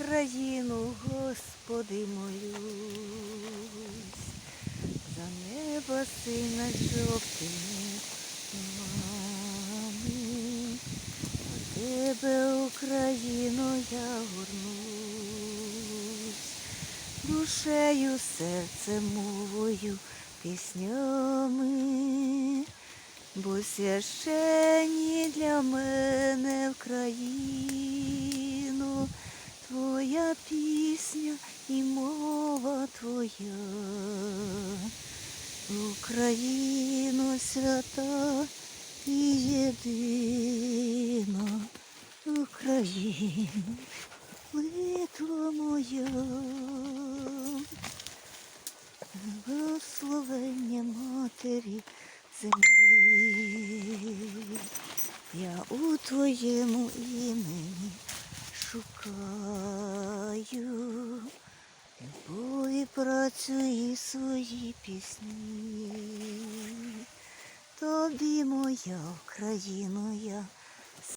Україну, Господи, молюсь, за небо сина жовтими туманами, до тебе, Україно, я горнусь, душею, серцем, мовою, піснями, бо священні для мене пісня і мова твоя. Україно свята і єдина, Україна, литва моя, благословення матері землі. Я у твоєму імені шукаю любові, працю і свої пісні. Тобі моя Україно, я